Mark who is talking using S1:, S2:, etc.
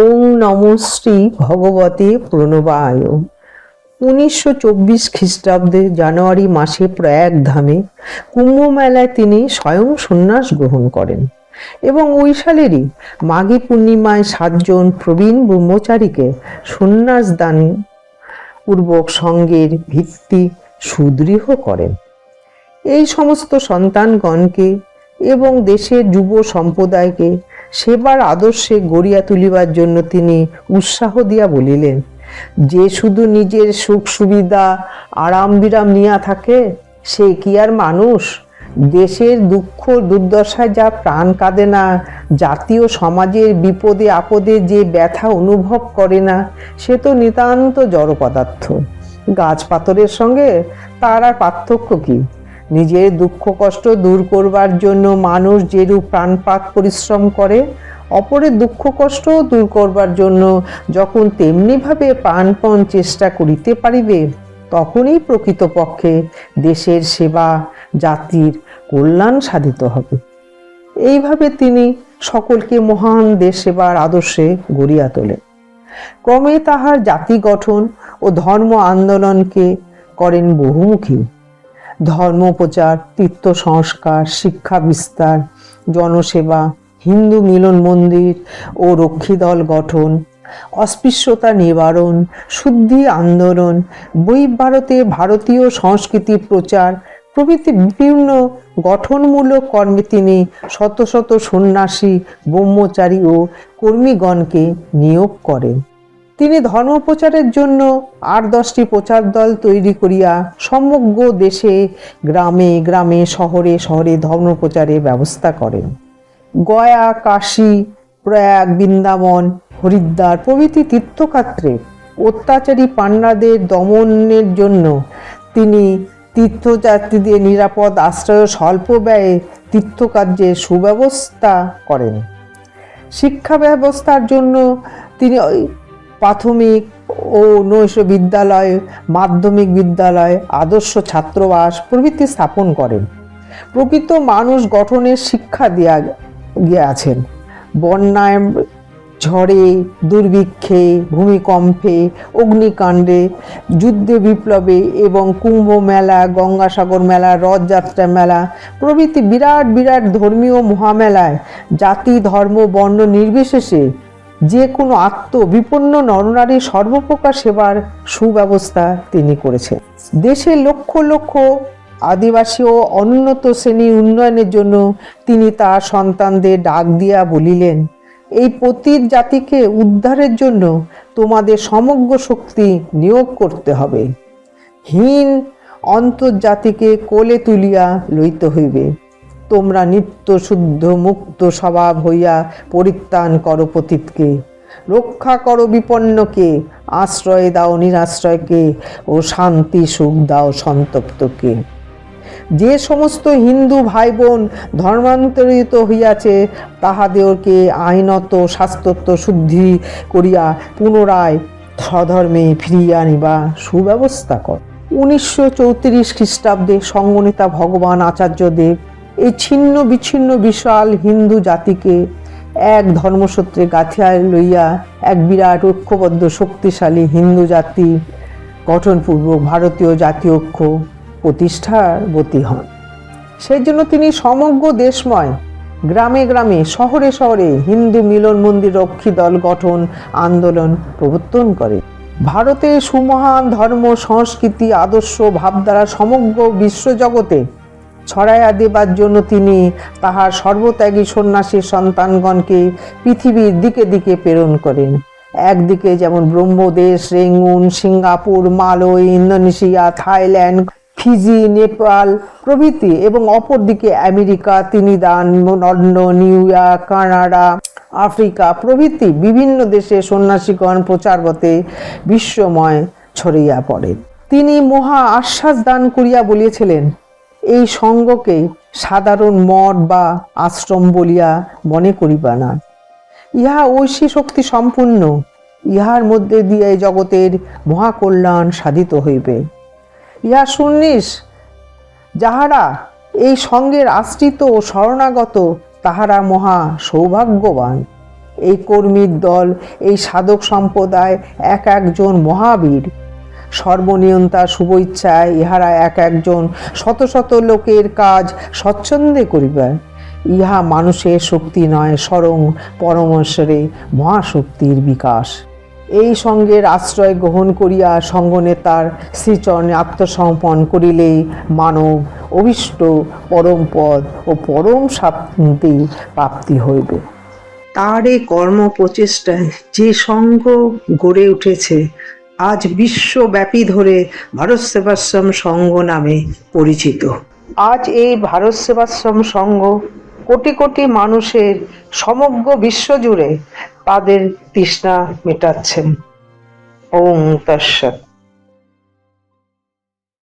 S1: ওং নম শ্রী ভগবতে প্রণবায়। উনিশশো চব্বিশ খ্রিস্টাব্দে জানুয়ারি মাসে প্রয়াগ ধামে কুম্ভ মেলায় তিনি স্বয়ং সন্ন্যাস গ্রহণ করেন এবং ওই সালেরই মাঘী পূর্ণিমায় সাতজন প্রবীণ ব্রহ্মচারীকে সন্ন্যাস দান পূর্বক সঙ্গের ভিত্তি সুদৃঢ় করেন। এই সমস্ত সন্তানগণকে এবং দেশের যুব সম্প্রদায়কে সেবার আদর্শে গড়িয়া তুলিবার জন্য তিনি উৎসাহ দিয়া বলিলেন, যে শুধু নিজের সুখ সুবিধা আরাম বিরাম নিয়া থাকে, সে কি আর মানুষ? দেশের দুঃখ দুর্দশায় যা প্রাণ কাঁদে না, জাতীয় সমাজের বিপদে আপদে যে ব্যথা অনুভব করে না, সে তো নিতান্ত জড় পদার্থ। গাছ পাথরের সঙ্গে তার আর পার্থক্য কি? নিজের দুঃখ কষ্ট দূর করবার জন্য মানুষ যেরূপ প্রাণপাত পরিশ্রম করে, অপরের দুঃখ কষ্টও দূর করবার জন্য যখন তেমনিভাবে প্রাণপণ চেষ্টা করিতে পারিবে, তখনই প্রকৃতপক্ষে দেশের সেবা, জাতির কল্যাণ সাধিত হবে। এইভাবে তিনি সকলকে মহান দেশ সেবার আদর্শে গড়িয়া তোলেন। ক্রমে তাহার জাতি গঠন ও ধর্ম আন্দোলনকে করেন বহুমুখী। ধর্মপ্রচার তীর্থ সংস্কার, শিক্ষা বিস্তার, জনসেবা, হিন্দু মিলন মন্দির ও রক্ষীদল গঠন, অস্পৃশ্যতা নিবারণ, শুদ্ধি আন্দোলন বই ভারতে ভারতীয় সংস্কৃতি প্রচার, প্রভৃতি বিভিন্ন গঠনমূলক কর্মে তিনি শত শত সন্ন্যাসী, ব্রহ্মচারী ও কর্মীগণকে নিয়োগ করেন। তিনি ধর্মপ্রচারের জন্য আট দশটি প্রচার দল তৈরি করিয়া সমগ্র দেশে গ্রামে গ্রামে, শহরে শহরে ধর্মপ্রচারের ব্যবস্থা করেন। গয়া, কাশী, প্রয়াগ, বৃন্দাবন, হরিদ্বার প্রভৃতি তীর্থক্ষেত্রে অত্যাচারী পান্নাদের দমনের জন্য তিনি তীর্থযাত্রীদের নিরাপদ আশ্রয় স্বল্প ব্যয়ে তীর্থকার্যের সুব্যবস্থা করেন। শিক্ষা ব্যবস্থার জন্য তিনি প্রাথমিক ও নৈশ বিদ্যালয়, মাধ্যমিক বিদ্যালয়, আদর্শ ছাত্রাবাস প্রভৃতি স্থাপন করেন। প্রকৃত মানুষ গঠনের শিক্ষা দেয়া গিয়াছেন। বন্যায় ঝড়ে, দুর্ভিক্ষে, ভূমিকম্পে, অগ্নিকাণ্ডে, যুদ্ধে বিপ্লবে এবং কুম্ভ মেলা, গঙ্গাসাগর মেলা, রথযাত্রা মেলা প্রভৃতি বিরাট বিরাট ধর্মীয় মহামেলায় জাতি, ধর্ম, বর্ণ নির্বিশেষে যে কোনো আত্ম বিপন্ন নরনারী সর্বপ্রকার সেবার সুব্যবস্থা তিনি করেছেন। দেশে লক্ষ লক্ষ আদিবাসী ও অনুন্নত শ্রেণি উন্নয়নের জন্য তিনি তার সন্তানদের ডাক দিয়া বলিলেন, এই পতির জাতিকে উদ্ধারের জন্য তোমাদের সমগ্র শক্তি নিয়োগ করতে হবে। হীন অন্তর্জাতিকে কোলে তুলিয়া লইতে হইবে। তোমরা নিত্য শুদ্ধ, মুক্ত স্বভাব হইয়া পরিত্রাণ করো পতীতকে। রক্ষা করো বিপন্নকে, আশ্রয় দাও নিরাশ্রয়কে ও শান্তি, সুখ দাও সন্তপ্তকে। যে সমস্ত হিন্দু ভাই বোন ধর্মান্তরিত হইয়াছে, তাহাদেরকে আইনত শাস্ত্রত্ব শুদ্ধি করিয়া পুনরায় স্বধর্মে ফিরিয়া নিবা সুব্যবস্থা কর। উনিশশো চৌত্রিশ খ্রিস্টাব্দে সঙ্গনেতা ভগবান আচার্যদেব এই ছিন্ন বিচ্ছিন্ন বিশাল হিন্দু জাতিকে এক ধর্মসূত্রে গাঁথিয়া লইয়া এক বিরাট ঐক্যবদ্ধ শক্তিশালী হিন্দু জাতি গঠনপূর্বক ভারতীয় জাতীয় ঐক্য প্রতিষ্ঠার প্রতিষ্ঠাবতী হন। সেই জন্য তিনি সমগ্র দেশময়, গ্রামে গ্রামে, শহরে শহরে হিন্দু মিলন মন্দির রক্ষী দল গঠন, আন্দোলন প্রবর্তন করে। ভারতের সুমহান ধর্ম, সংস্কৃতি, আদর্শ, ভাবধারা সমগ্র বিশ্বজগতে ছড়াইয়া দেবার জন্য তিনি তাহার সর্বত্যাগী সন্ন্যাসী সন্তানগণকে পৃথিবীর দিকে দিকে প্রেরণ করেন। একদিকে যেমন ব্রহ্মদেশ, Rangoon, Singapore, Malay, Indonesia, Thailand, Fiji, Nepal প্রভৃতি এবং অপরদিকে America, Trinidad London New York, Canada, Africa প্রভৃতি বিভিন্ন দেশে সন্ন্যাসীগণ প্রচারবতে বিশ্বময় ছড়িয়া পড়েন তিনি মহা আশ্বাস দান করিয়া বলিয়াছিলেন এই সঙ্গকে সাধারণ মঠ বা আশ্রম বলিয়া মনে করিবা না। ইহা ঐশী শক্তি সম্পূর্ণ, ইহার মধ্যে দিয়ে জগতের মহাকল্যাণ সাধিত হইবে। ইহা শুনিস যাহারা এই সঙ্গের আশ্রিত ও শরণাগত, তাহারা মহা সৌভাগ্যবান। এই কর্মীর দল, এই সাধক সম্প্রদায় এক একজন মহাবীর। সর্বনিয়ন্তা শুভইচ্ছায় ইহারা এক একজন শত শত লোকের কাজ স্বচ্ছন্দে করিবে ইহা মানুষের শক্তি নয়, স্বরং পরমেশ্বরে মহাশক্তির বিকাশ। এই সঙ্গের আশ্রয় গ্রহণ করিয়া সঙ্গনেতার শ্রীচরণে আত্মসমর্পণ করিলে মানব অভিষ্ট পরম পদ ও পরম শান্তি প্রাপ্তি হইবে। তার এই কর্ম প্রচেষ্টায় যে সঙ্গ গড়ে উঠেছে আজ বিশ্বব্যাপী ধরে ভারত সেবাশ্রম সংঘ নামে পরিচিত। আজ এই ভারত সেবাশ্রম সংঘ কোটি কোটি মানুষের সমগ্র বিশ্ব জুড়ে তাদের তৃষ্ণা মেটাচ্ছেন ওম তৎসৎ।